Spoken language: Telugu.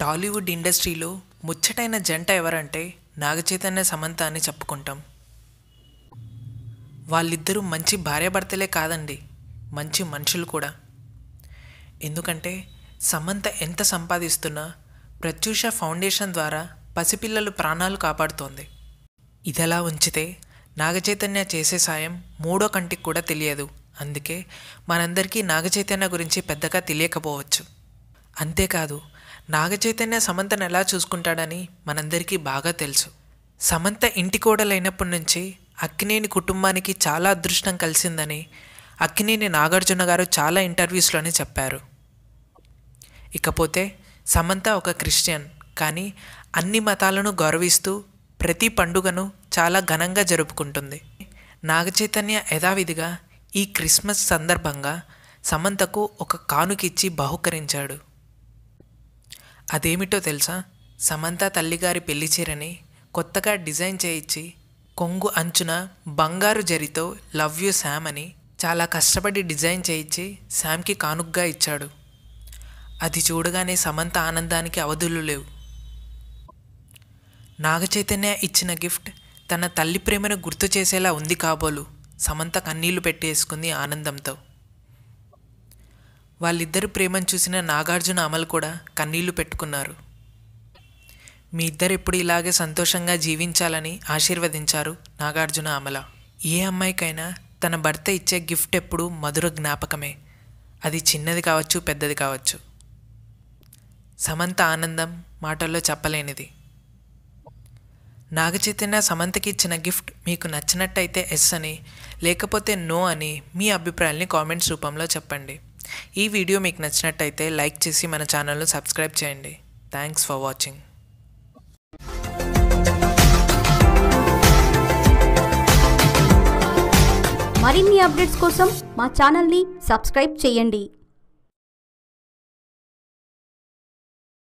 టాలీవుడ్ ఇండస్ట్రీలో ముచ్చటైన జంట ఎవరంటే నాగచైతన్య సమంత అని చెప్పుకుంటాం. వాళ్ళిద్దరూ మంచి భార్యాభర్తలే కాదండి. మంచి మనుషులు కూడా. ఎందుకంటే సమంత ఎంత సంపాదిస్తున్నా ప్రత్యూష ఫౌండేషన్ ద్వారా పసిపిల్లలు ప్రాణాలు కాపాడుతోంది. ఇదలా ఉంచితే నాగచైతన్య చేసే సాయం మూడో కంటికి కూడా తెలియదు. అందుకే మనందరికీ నాగచైతన్య గురించి పెద్దగా తెలియకపోవచ్చు. అంతేకాదు నాగచైతన్య సమంతను ఎలా చూసుకుంటాడని మనందరికీ బాగా తెలుసు. సమంత ఇంటి కోడలైనప్పటి నుంచి అక్కినేని కుటుంబానికి చాలా అదృష్టం కలిసిందని అక్కినేని నాగార్జున గారు చాలా ఇంటర్వ్యూస్లోనే చెప్పారు. ఇకపోతే సమంత ఒక క్రిస్టియన్ కానీ అన్ని మతాలను గౌరవిస్తూ ప్రతి పండుగను చాలా ఘనంగా జరుపుకుంటుంది. నాగచైతన్య యథావిధిగా ఈ క్రిస్మస్ సందర్భంగా సమంతకు ఒక కానుకిచ్చి బహుకరించాడు. అదేమిటో తెలుసా? సమంత తల్లిగారి పెళ్ళి చీరని కొత్తగా డిజైన్ చేయించి కొంగు అంచున బంగారు జరితో లవ్ యూ శామ్ అని చాలా కష్టపడి డిజైన్ చేయించి శామ్కి కానుగ్గా ఇచ్చాడు. అది చూడగానే సమంత ఆనందానికి అవధులు లేవు. నాగచైతన్య ఇచ్చిన గిఫ్ట్ తన తల్లి ప్రేమను గుర్తు చేసేలా ఉంది కాబోలు. సమంత కన్నీళ్ళు పెట్టేసుకుంది ఆనందంతో. వాళ్ళిద్దరి ప్రేమను చూసిన నాగార్జున అమల్ కూడా కన్నీళ్ళు పెట్టుకున్నారు. మీ ఇద్దరు ఎప్పుడు ఇలాగే సంతోషంగా జీవించాలని ఆశీర్వదించారు నాగార్జున అమల. ఏ అమ్మాయికైనా తన భర్త ఇచ్చే గిఫ్ట్ ఎప్పుడూ మధుర జ్ఞాపకమే. అది చిన్నది కావచ్చు పెద్దది కావచ్చు. సమంత ఆనందం మాటల్లో చెప్పలేనిది. నాగచైతన్య సమంతకి ఇచ్చిన గిఫ్ట్ మీకు నచ్చినట్టయితే ఎస్ అని లేకపోతే నో అని మీ అభిప్రాయాల్ని కామెంట్స్ రూపంలో చెప్పండి. ఈ వీడియో మీకు నచ్చినట్టయితే లైక్ చేసి మన ఛానల్ను సబ్స్క్రైబ్ చేయండి. థ్యాంక్స్ ఫర్ వాచింగ్ మరిన్ని అప్డేట్స్ కోసం మా ఛానల్ని సబ్స్క్రైబ్ చేయండి.